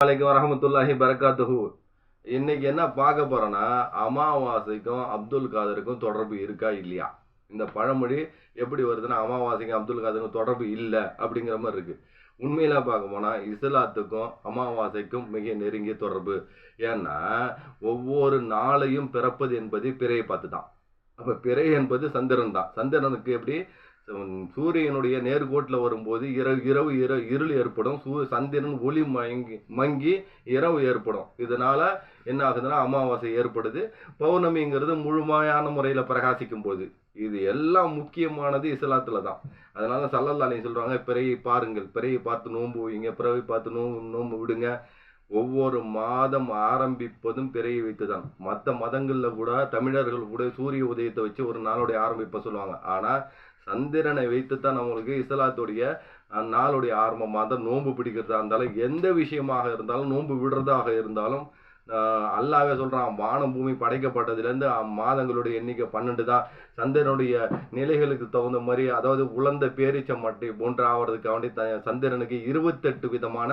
வலைக்கம் வரமத்துல்லாஹி பரக்காத்துஹு. இன்னைக்கு என்ன பார்க்க போறோம்னா அமாவாசைக்கும் அப்துல் காதருக்கும் தொடர்பு இருக்கா இல்லையா? இந்த பழமொழி எப்படி வருதுன்னா அமாவாசைக்கும் அப்துல் காதருக்கும் தொடர்பு இல்லை அப்படிங்கிற மாதிரி இருக்கு. உண்மையில பார்க்க போனா இஸ்லாத்துக்கும் அமாவாசைக்கும் மிக நெருங்கிய தொடர்பு. ஏன்னா ஒவ்வொரு நாளையும் பிறப்பது என்பது பிறையை பார்த்து தான் அப்ப பிறை என்பது சந்திரன் தான். சந்திரனுக்கு எப்படி? சூரியனுடைய நேர்கோட்டில் வரும்போது இரவு இரவு இரவு இருள் ஏற்படும். சூ சந்திரன் ஒளி மங்கி மங்கி இரவு ஏற்படும். இதனால் என்ன ஆகுதுன்னா அமாவாசை ஏற்படுது. பௌர்ணமிங்கிறது முழுமையான முறையில் பிரகாசிக்கும் போது இது எல்லாம் முக்கியமானது இஸ்லாத்தில் தான். அதனால சல்லல்லாலையும் சொல்கிறாங்க பிறையை பாருங்கள். பிறையை பார்த்து நோன்பு வைங்க பிறவை பார்த்து நோம்பு நோன்பு விடுங்க. ஒவ்வொரு மாதம் ஆரம்பிப்பதும் பிறையை வைத்துதான். மற்ற மதங்களில் கூட தமிழர்கள் கூட சூரிய உதயத்தை வச்சு ஒரு நாளுடைய ஆரம்பிப்ப சொல்லுவாங்க. ஆனால் சந்திரனை வைத்து தான் நம்மளுக்கு இஸ்லாத்துடைய நாளுடைய ஆரம்பமாக தான் நோன்பு பிடிக்கிறதா இருந்தாலும் எந்த விஷயமாக இருந்தாலும் நோன்பு விடுறதாக இருந்தாலும் அல்லாவே சொல்கிறான் வானம் பூமி படைக்கப்பட்டதுலேருந்து மாதங்களுடைய எண்ணிக்கை பன்னெண்டு தான். சந்திரனுடைய நிலைகளுக்கு தகுந்த மாதிரி அதாவது உலர்ந்த பேரிச்சம் மட்டை போன்ற ஆவறதுக்கு வேண்டி த- சந்திரனுக்கு இருபத்தெட்டு விதமான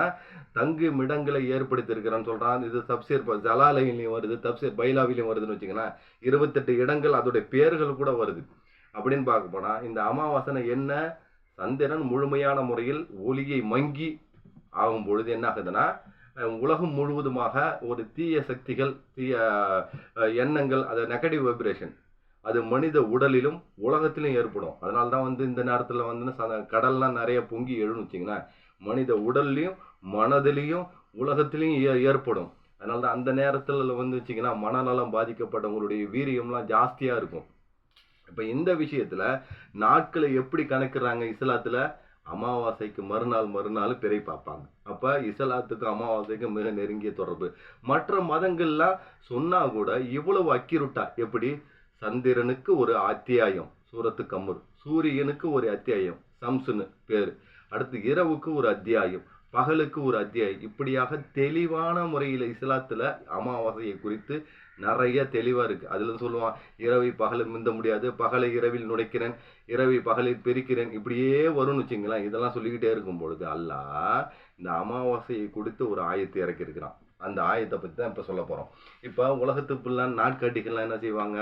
தங்குமிடங்களை ஏற்படுத்தியிருக்கிறான்னு சொல்கிறான் இது தப்சீர் ப- ஜலாலையிலையும் வருது தப்சீர் பைலாவிலையும் வருதுன்னு வச்சுக்கோங்களேன் இருபத்தெட்டு இடங்கள் அதோடைய பேர்கள் கூட வருது. அப்படின்னு பார்க்க போனால் இந்த அமாவாசனை என்ன? சந்திரன் முழுமையான முறையில் ஒளியை மங்கி ஆகும் பொழுது என்ன ஆகுதுன்னா உலகம் முழுவதுமாக ஒரு தீய சக்திகள் தீய எண்ணங்கள் அது நெகட்டிவ் வைப்ரேஷன் அது மனித உடலிலும் உலகத்திலும் ஏற்படும். அதனால தான் வந்து இந்த நேரத்தில் வந்து கடல்லாம் நிறைய பொங்கி எழுன்னு மனித உடல்லையும் மனதிலையும் உலகத்திலையும் ஏ- ஏற்படும். அதனால தான் அந்த நேரத்தில் வந்து வச்சிங்கன்னா மனநலம் பாதிக்கப்பட்டவங்களுடைய வீரியம்லாம் ஜாஸ்தியாக இருக்கும். இப்போ இந்த விஷயத்தில் நாட்களை எப்படி கணக்குறாங்க இஸ்லாத்தில்? அமாவாசைக்கு மறுநாள் மறுநாள் பிறை பார்ப்பாங்க. அப்போ இஸ்லாத்துக்கும் அமாவாசைக்கும் மிக நெருங்கிய தொடர்பு. மற்ற மதங்கள்லாம் சொன்னால் கூட இவ்வளவு அக்கிருட்டா? எப்படி? சந்திரனுக்கு ஒரு அத்தியாயம் சூரத்து கம்முர். சூரியனுக்கு ஒரு அத்தியாயம் சம்சுன்னு பேர். அடுத்து இரவுக்கு ஒரு அத்தியாயம் பகலுக்கு ஒரு அத்தியாயம். இப்படியாக தெளிவான முறையில் இஸ்லாத்தில் அமாவாசையை குறித்து நிறைய தெளிவாக இருக்குது அதில் சொல்லுவான் இரவை பகலில் மிந்த முடியாது பகலை இரவில் நுழைக்கிறேன் இரவை பகலில் பிரிக்கிறேன். இப்படியே வரும்னு வச்சுங்களேன் இதெல்லாம் சொல்லிக்கிட்டே இருக்கும் பொழுது அல்ல இந்த அமாவாசையை கொடுத்து ஒரு ஆயத்தை இறக்கி இருக்கிறான் அந்த ஆயத்தை பற்றி தான் இப்போ சொல்ல போகிறோம் இப்போ உலகத்து ஃபுல்லாக நாட்காட்டிகள்லாம் என்ன செய்வாங்க?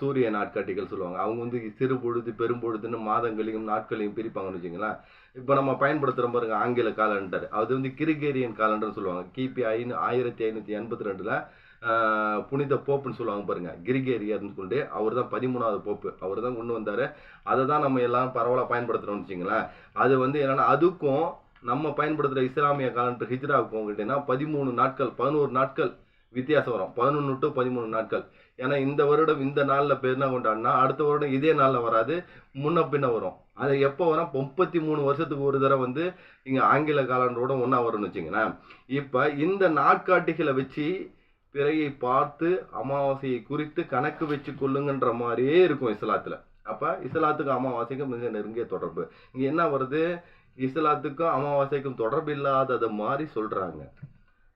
சூரிய நாட்காட்டிகள் சொல்லுவாங்க. அவங்க வந்து சிறு பொழுது பெரும்பொழுதுன்னு மாதங்களையும் நாட்களையும் பிரிப்பாங்கன்னு வச்சுங்களேன் இப்போ நம்ம பயன்படுத்துகிற பாருங்க ஆங்கில காலண்டர் அது வந்து கிரிகேரியன் காலண்டர்னு சொல்லுவாங்க. கிபி ஐநூ ஆயிரத்தி ஐநூற்றி எண்பத்தி ரெண்டில் புனித போப்புன்னு சொல்லுவாங்க பாருங்க. கிரிகேரியர்னு சொல்லிட்டு அவர் தான் பதிமூணாவது போப்பு. அவர் தான் கொண்டு வந்தார். அதை தான் நம்ம எல்லாம் பரவலாக பயன்படுத்துகிறோம்னு வச்சுங்களேன் அது வந்து என்னென்னா அதுக்கும் நம்ம பயன்படுத்துகிற இஸ்லாமிய காலண்டர் ஹிஜ்ராவுக்கும் கிட்டேன்னா பதிமூணு நாட்கள் பதினோரு நாட்கள் வித்தியாசம் வரும். பதினொன்று டு பதிமூணு நாட்கள். ஏன்னா இந்த வருடம் இந்த நாளில் பெருனா கொண்டாடினா அடுத்த வருடம் இதே நாளில் வராது முன்ன பின்ன வரும். அது எப்போ வரும்? முப்பத்தி மூணு வருஷத்துக்கு ஒரு தடவை வந்து இங்கே ஆங்கில காலண்டரோட ஒன்றா வரும்னு வச்சுங்களேன் இப்போ இந்த நாட்காட்டிகளை வச்சு பிறையை பார்த்து அமாவாசையை குறித்து கணக்கு வச்சு கொள்ளுங்கன்ற மாதிரியே இருக்கும் இஸ்லாத்தில். அப்போ இஸ்லாத்துக்கு அமாவாசைக்கும் மிக நெருங்கிய தொடர்பு. இங்கே என்ன வருது? இஸ்லாத்துக்கும் அமாவாசைக்கும் தொடர்பு இல்லாதது மாதிரி சொல்கிறாங்க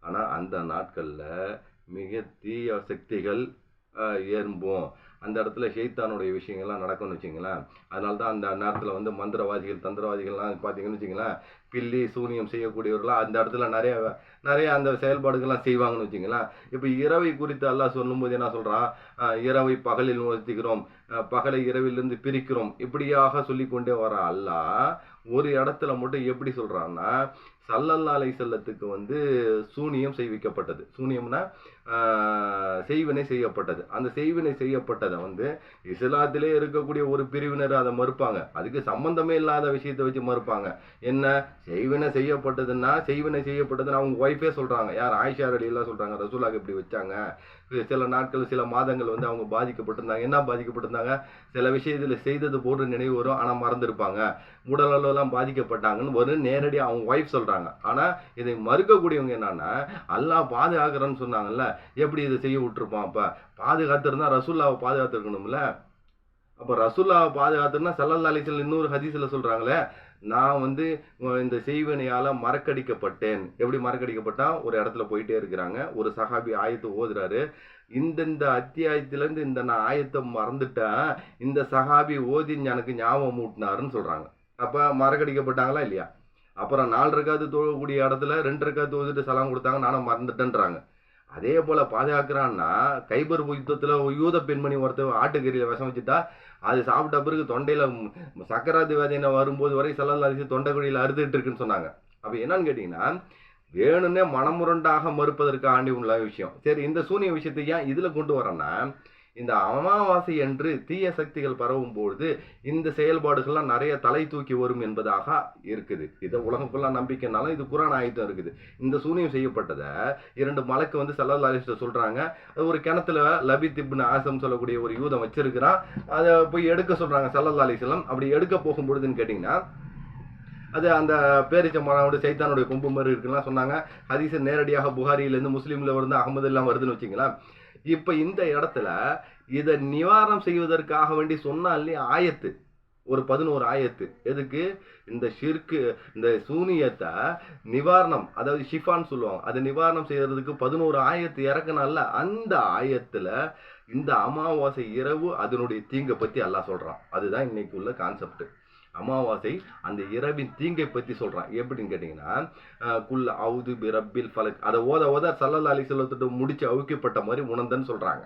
ஆனால் அந்த நாட்களில் மிக தீய சக்திகள் ஏறும்போம் அந்த இடத்துல ஷெய்தானுடைய விஷயங்கள்லாம் நடக்கும்னு வச்சுங்களேன். அதனால தான் அந்த நேரத்தில் வந்து மந்திரவாதிகள் தந்திரவாதிகள்லாம் பார்த்தீங்கன்னு வச்சுங்களேன். பில்லி சூனியம் செய்யக்கூடியவர்களாக அந்த இடத்துல நிறைய நிறைய அந்த செயல்பாடுகள்லாம் செய்வாங்கன்னு வச்சுங்களேன். இப்போ இரவை குறித்து எல்லாம் சொல்லும்போது என்ன சொல்கிறான் இரவை பகலில் நுழைத்துகிறோம் பகலை இரவிலிருந்து பிரிக்கிறோம். இப்படியாக சொல்லிக்கொண்டே வர அல்ல ஒரு இடத்துல மட்டும் எப்படி சொல்கிறான்னா சல்லல்லாலை செல்லத்துக்கு வந்து சூனியம் செய்விக்கப்பட்டது. சூனியம்னா செய்வினை செய்யப்பட்டது. அந்த செய்வினை செய்யப்பட்டதை வந்து இஸ்லாத்திலே இருக்கக்கூடிய ஒரு பிரிவினர் அதை மறுப்பாங்க. அதுக்கு சம்பந்தமே இல்லாத விஷயத்தை வச்சு மறுப்பாங்க. என்ன? செய்வினை செய்யப்பட்டதுன்னா செய்வினை செய்யப்பட்டதுன்னு அவங்க ஒய்ஃபே சொல்கிறாங்க யார் ஆயிஷா அலியெல்லாம் சொல்கிறாங்க ரசூலாக்கு இப்படி வச்சாங்க. சில நாட்கள் சில மாதங்கள் வந்து அவங்க பாதிக்கப்பட்டிருந்தாங்க. என்ன பாதிக்கப்பட்டிருந்தாங்க? சில விஷயத்தில் செய்தது போன்ற நினைவு வரும் ஆனால் மறந்துருப்பாங்க. உடல் அளவுலாம் பாதிக்கப்பட்டாங்கன்னு ஒரு நேரடியாக அவங்க ஒய்ஃப் சொல்கிறாங்க ஆனால் இதை மறுக்கக்கூடியவங்க என்னன்னா அல்லாஹ் பாதுகாக்கிறேன்னு சொன்னாங்கல்ல எப்படி இதை செய்ய விட்டுருப்பான் அப்போ? பாதுகாத்திருந்தா ரசூல்லாவை பாதுகாத்துருக்கணும்ல. அப்போ ரசூல்லாவை பாதுகாத்துனா சல்லல்லா அலிசல் இன்னொரு ஹதீஸில் சொல்கிறாங்களே நான் வந்து இந்த செய்வனையால் மறக்கடிக்கப்பட்டேன். எப்படி மறக்கடிக்கப்பட்டா? ஒரு இடத்துல போயிட்டே இருக்கிறாங்க. ஒரு சஹாபி ஆயத்தை ஓதுறாரு. இந்தந்த அத்தியாயத்திலேருந்து இந்த நான் ஆயத்தை மறந்துட்டேன். இந்த சஹாபி ஓதி எனக்கு ஞாபகம் ஊட்டினாருன்னு சொல்கிறாங்க அப்போ மறக்கடிக்கப்பட்டாங்களா இல்லையா? அப்புறம் நாலு ரக்காத்து தோழக்கூடிய இடத்துல ரெண்டு ரக்காத்து ஓதிட்டு சலாம் கொடுத்தாங்க. நானும் மறந்துட்டேன்றாங்க. அதே போல் பாதுகாக்கிறான்னா கைபர் யுத்தத்தில் யூத பெண்மணி ஒருத்தர் ஆட்டுக்கறியில் விஷம் வச்சுட்டா அது சாப்பிட்ட பிறகு தொண்டையில் சக்கராதி சக்கராத்து வேதனை வரும்போது வரை செல்லல்லாசி தொண்டைக்குழியில் அறுத்துட்டு இருக்குன்னு சொன்னாங்க. அப்போ என்னன்னு கேட்டிங்கன்னா வேணும்னே மனமுரண்டாக மறுப்பதற்கு ஆண்டி உள்ள விஷயம். சரி இந்த சூனிய விஷயத்தை ஏன் இதில் கொண்டு வரேன்னா இந்த அமாவாசை என்று தீய சக்திகள் பரவும் பொழுது இந்த செயல்பாடுகள்லாம் நிறைய தலை தூக்கி வரும் என்பதாக இருக்குது. இதை உலகம் ஃபுல்லாக இது குரான் ஆயுதம் இருக்குது. இந்த சூனியம் செய்யப்பட்டதை இரண்டு மலைக்கு வந்து செல்லல் அலிஸ்ட சொல்கிறாங்க ஒரு கிணத்துல லபி திப்னு ஆசம் சொல்லக்கூடிய ஒரு யூதம் வச்சிருக்கிறான். அதை போய் எடுக்க சொல்கிறாங்க செல்லல் அலிஸ்லம் அப்படி எடுக்க போகும் பொழுதுன்னு கேட்டிங்கன்னா அது அந்த பேரிச்சம்பழோட சைத்தானுடைய கொம்பு மாதிரி இருக்குலாம் சொன்னாங்க. ஹதீஸ் நேரடியாக புகாரியிலேருந்து முஸ்லீமில் இருந்து அகமது எல்லாம் வருதுன்னு வச்சிங்களேன். இப்போ இந்த இடத்துல இதை நிவாரணம் செய்வதற்காக வேண்டி சொன்னாலே ஆயத்து. ஒரு பதினோரு ஆயத்து. எதுக்கு? இந்த ஷிர்க்கு இந்த சூனியத்தை நிவாரணம் அதாவது ஷிஃபான்னு சொல்லுவாங்க. அதை நிவாரணம் செய்யறதுக்கு பதினோரு ஆயத்து இறக்குனால அந்த ஆயத்துல இந்த அமாவாசை இரவு அதனுடைய தீங்கை பத்தி எல்லாம் சொல்றான். அதுதான் இன்னைக்கு உள்ள கான்செப்ட் அமாவாசை அந்த இரவின் தீங்கை பற்றி சொல்கிறான் எப்படின்னு கேட்டிங்கன்னா குல் அவுது பிரபில் ஃபலக். அதை ஓத ஓத சல்லல்லா அலி சொல்லத்துட்டு முடிச்சு அவிக்கப்பட்ட மாதிரி உணர்ந்தன்னு சொல்கிறாங்க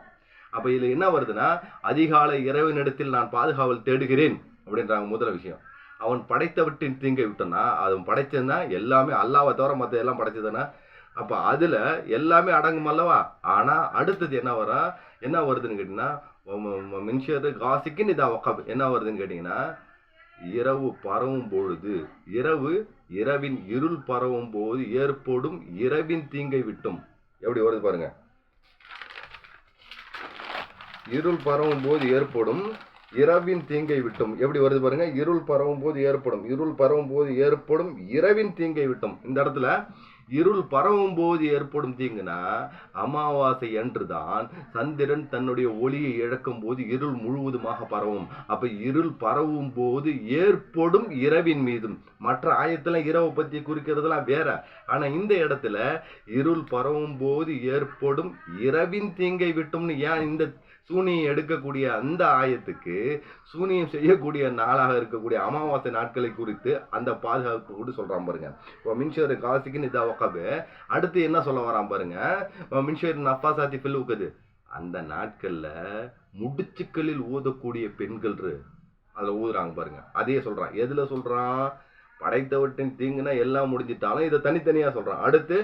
அப்போ இதில் என்ன வருதுன்னா அதிகாலை இரவினிடத்தில் நான் பாதுகாவல் தேடுகிறேன் அப்படின்றாங்க முதல் விஷயம். அவன் படைத்தவற்றின் தீங்கை விட்டனா? அவன் படைச்சதுன்னா எல்லாமே அல்லாவை தவிர மற்ற எல்லாம் படைச்சதுன்னா? அப்போ அதில் எல்லாமே அடங்கும் அல்லவா? ஆனால் அடுத்தது என்ன வரும் என்ன வருதுன்னு கேட்டிங்கன்னா மின்ஷரு காசிக்குன்னு இதாக வக்கப் என்ன வருதுன்னு கேட்டிங்கன்னா இரவு பரவும் பொழுது இரவு இரவின் இருள் பரவும் போது ஏற்படும் இரவின் தீங்கை விட்டும். எப்படி வருது பாருங்க. இருள் பரவும் போது ஏற்படும் இரவின் தீங்கை விட்டும். எப்படி வருது பாருங்க. இருள் பரவும் போது ஏற்படும். இருள் பரவும் போது ஏற்படும் இரவின் தீங்கை விட்டும். இந்த இடத்துல இருள் பரவும் போது ஏற்படும் தீங்குனா அமாவாசை அன்றுதான் சந்திரன் தன்னுடைய ஒளியை இழக்கும் போது இருள் முழுவதுமாக பரவும். அப்ப இருள் பரவும் போது ஏற்படும் இரவின் மீதும். மற்ற ஆயத்துல இரவு பத்தி குறிக்கிறதுலாம் வேற. ஆனா இந்த இடத்துல இருள் பரவும் போது ஏற்படும் இரவின் தீங்கை விட்டும்னு ஏன் இந்த சூனியம் எடுக்கக்கூடிய அந்த ஆயத்துக்கு சூனியம் செய்யக்கூடிய நாளாக இருக்கக்கூடிய அமாவாசை நாட்களை குறித்து அந்த பாதுகாப்பு கூட சொல்கிறான் பாருங்க. இப்போ மின்ஷேர் காசிக்குன்னு இதா உக்காது அடுத்து என்ன சொல்ல வரான் பாருங்க? மின்ஷேர் நப்பாசாத்தி பில் உக்குது. அந்த நாட்களில் முடிச்சுக்களில் ஊதக்கூடிய பெண்கள் அதில் ஊதுறாங்க பாருங்க. அதையே சொல்கிறான் எதில் சொல்கிறான் படைத்தவற்றின் தீங்குனா எல்லாம் முடிஞ்சிட்டாலும் இதை தனித்தனியாக சொல்கிறான் அடுத்து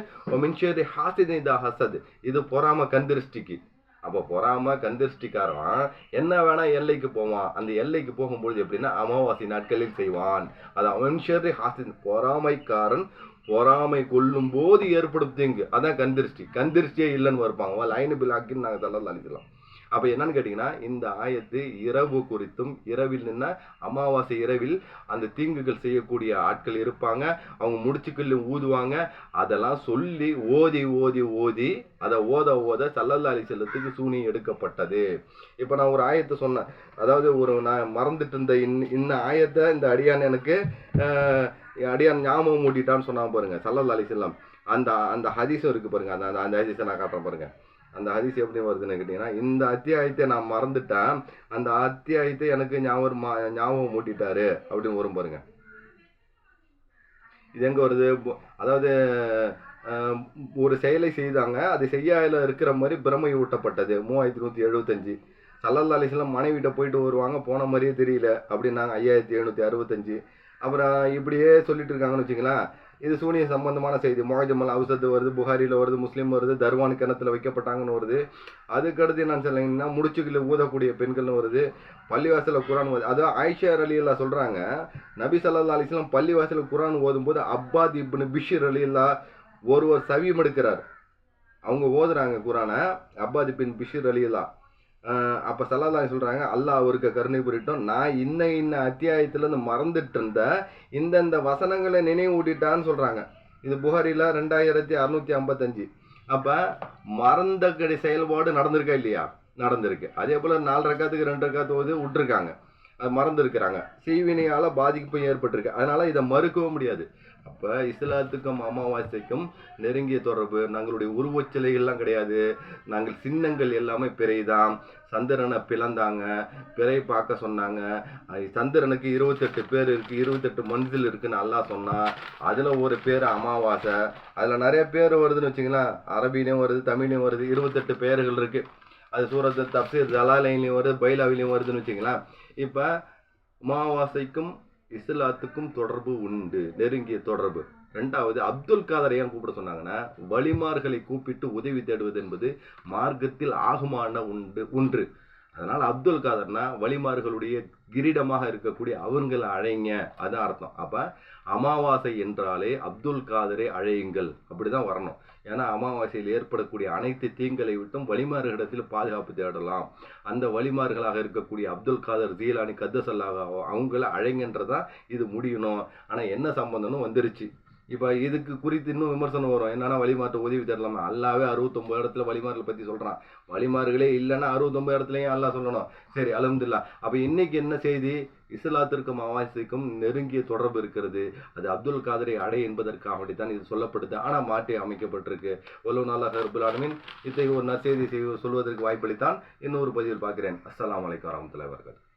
மின்ஷேரி ஹாசிதன் இதா ஹசது. இது பொறாம கந்திருஷ்டிக்கு. அப்போ பொறாம கந்திருஷ்டிக்காரன் என்ன வேணா எல்லைக்கு போவான். அந்த எல்லைக்கு போகும்பொழுது எப்படின்னா அமாவாசை நாட்களில் செய்வான். அது அவன்ஷரி ஹாசின் பொறாமைக்காரன் பொறாமை கொள்ளும் போது ஏற்படும் தீங்கு அதான் கந்திருஷ்டி. கந்திருஷ்டியே இல்லைன்னு வருப்பாங்க லைனு பிலாக்கின்னு நாங்கள் தள்ள அழிக்கலாம் அப்போ என்னன்னு கேட்டிங்கன்னா இந்த ஆயத்து இரவு குறித்தும் இரவில் நின்ன அமாவாசை இரவில் அந்த தீங்குகள் செய்யக்கூடிய ஆட்கள் இருப்பாங்க. அவங்க முடிச்சுக்கல்லு ஊதுவாங்க. அதெல்லாம் சொல்லி ஓதி ஓதி ஓதி அதை ஓத ஓத சல்லல்லாலி செல்லத்துக்கு சூனி எடுக்கப்பட்டது. இப்போ நான் ஒரு ஆயத்தை சொன்னேன். அதாவது ஒரு நான் மறந்துட்டு இருந்த இன் இந்த ஆயத்தை இந்த அடியான் எனக்கு அடியான் ஞாபகம் மூட்டிட்டான்னு சொன்னாங்க பாருங்க சல்லல்லாலி செல்லம் அந்த அந்த ஹதீஸும் இருக்கு பாருங்க அந்த அந்த- அந்த ஹதீஸை நான் காட்டுறேன் பாருங்க. அந்த ஹதீஸ் எப்படி வருதுன்னு கேட்டிங்கன்னா இந்த அத்தியாயத்தை நான் மறந்துட்டேன். அந்த அத்தியாயத்தை எனக்கு ஞாபகம் மா- ஞாபகம் மூட்டிட்டாரு அப்படின்னு வரும் பாருங்க. இது எங்கே வருது? அதாவது ஒரு செயலை செய்தாங்க அது செய்யாயில் இருக்கிற மாதிரி பிரமை ஊட்டப்பட்டது. மூவாயிரத்தி நூற்றி எழுபத்தஞ்சு சல்லல்லா அலிஸ்லாம் மனைவிட்ட போயிட்டு வருவாங்க போன மாதிரியே தெரியல. அப்படின்னாங்க ஐயாயிரத்தி எழுநூற்றி அறுபத்தஞ்சு. அப்புறம் இப்படியே சொல்லிட்டு இருக்காங்கன்னு வச்சுங்களேன் இது சூனிய சம்பந்தமான செய்தி. மொஹஜமல் அவுசத்து வருது புகாரியில் வருது முஸ்லீம் வருது தர்வான் கிணத்துல வைக்கப்பட்டாங்கன்னு வருது. அதுக்கடுத்து என்னன்னு சொல்லிங்கன்னா முடிச்சுக்கில் ஊதக்கூடிய பெண்கள்னு வருது. பள்ளிவாசலில் குரான் வருது அதான் ஆயிஷா அலியல்லா சொல்கிறாங்க நபி சல்லா அலிஸ்லாம் பள்ளிவாசலில் குரான் ஓதும்போது அப்பாத் இப்னு பிஷிர் அலியல்லா ஒருவர் சவியம் எடுக்கிறார். அவங்க ஓதுறாங்க குரானை. அப்பாத் பின் பிஷிர் அலியல்லா அப்போ சல்லா சொல்கிறாங்க அல்லாஹ் அவருக்கு கருணை புரிட்டோம் நான் இன்ன இன்ன அத்தியாயத்துலேருந்து மறந்துட்டு இருந்த இந்தந்த வசனங்களை நினைவூட்டிட்டான்னு சொல்கிறாங்க இது புகாரியில் ரெண்டாயிரத்தி அறுநூத்தி ஐம்பத்தஞ்சு. அப்போ மறந்த கடி செயல்பாடு நடந்திருக்கா இல்லையா? நடந்திருக்கு. அதே போல் நாலு ரக்காத்துக்கு ரெண்டு ரக்காத்து போது விட்டுருக்காங்க. அது மறந்துருக்கிறாங்க. செய்வினையால் பாதிப்பு ஏற்பட்டிருக்கு. அதனால் இதை மறுக்கவும் முடியாது. அப்போ இஸ்லாத்துக்கும் அமாவாசைக்கும் நெருங்கிய தொடர்பு. நாங்களுடைய உருவச் சிலைகள்லாம் கிடையாது. நாங்கள் சின்னங்கள் எல்லாமே பிறைதான். சந்திரனை பிளந்தாங்க. பிறை பார்க்க சொன்னாங்க. சந்திரனுக்கு இருபத்தெட்டு பேர் இருக்குது இருபத்தெட்டு மன்சில் இருக்குன்னு நல்லா சொன்னான் அதில் ஒரு பேர் அமாவாசை. அதில் நிறைய பேர் வருதுன்னு வச்சிங்களேன் அரபிலையும் வருது தமிழ்லையும் வருது. இருபத்தெட்டு பேர்கள் இருக்குது அது சூரத்து தப்சீர் ஜலாலையிலையும் வருது பைலாவிலையும் வருதுன்னு வச்சிங்களேன் இப்போ அமாவாசைக்கும் இஸ்லாத்துக்கும் தொடர்பு உண்டு. நெருங்கிய தொடர்பு. ரெண்டாவது அப்துல் காதரை ஏன் கூப்பிட சொன்னாங்கன்னா வழிமார்களை கூப்பிட்டு உதவி தேடுவது என்பது மார்க்கத்தில் ஆகுமான உண்டு ஒன்று. அதனால் அப்துல் காதர்னா வழிமார்களுடைய கிரீடமாக இருக்கக்கூடிய அவங்களை அழைங்க அதான் அர்த்தம். அப்போ அமாவாசை என்றாலே அப்துல் காதரை அழையுங்கள் அப்படி தான் வரணும். ஏன்னா அமாவாசையில் ஏற்படக்கூடிய அனைத்து தீங்களை விட்டும் வழிமார்களிடத்தில் பாதுகாப்பு தேடலாம். அந்த வழிமார்களாக இருக்கக்கூடிய அப்துல் காதர் ஜீலானி கத்தசல்லாக அவங்கள அழைங்கன்றதான் இது முடியணும். ஆனால் என்ன சம்பந்தம்னு வந்துருச்சு. இப்போ இதுக்கு குறித்து இன்னும் விமர்சனம் வரும். என்னன்னா வழிமாற்ற உதவி தரலாமா அல்லாவே அறுபத்தொம்பது இடத்துல வழிமாறுகளை பற்றி சொல்கிறான் வழிமாறுகளே இல்லைன்னா அறுபத்தொம்பது இடத்துலையும் அல்லா சொல்லணும். சரி அலமதுல்லா. அப்போ இன்னைக்கு என்ன செய்தி? இஸ்லாத்திற்கும் அவாசிக்கும் நெருங்கிய தொடர்பு இருக்கிறது. அது அப்துல் காதரை அடை என்பதற்காக வேண்டித்தான் இது சொல்லப்படுது. ஆனால் மாற்றி அமைக்கப்பட்டிருக்கு. ஒல்லோ நாளாக ஹர்புல் இத்தகைய ஒரு நற்செய்தி செய்வ- சொல்வதற்கு வாய்ப்பளித்தான். இன்னொரு பதிவில் பார்க்கிறேன். அஸ்லாம் வலைக்கம் வரமத்துல வபரகாத்துஹு.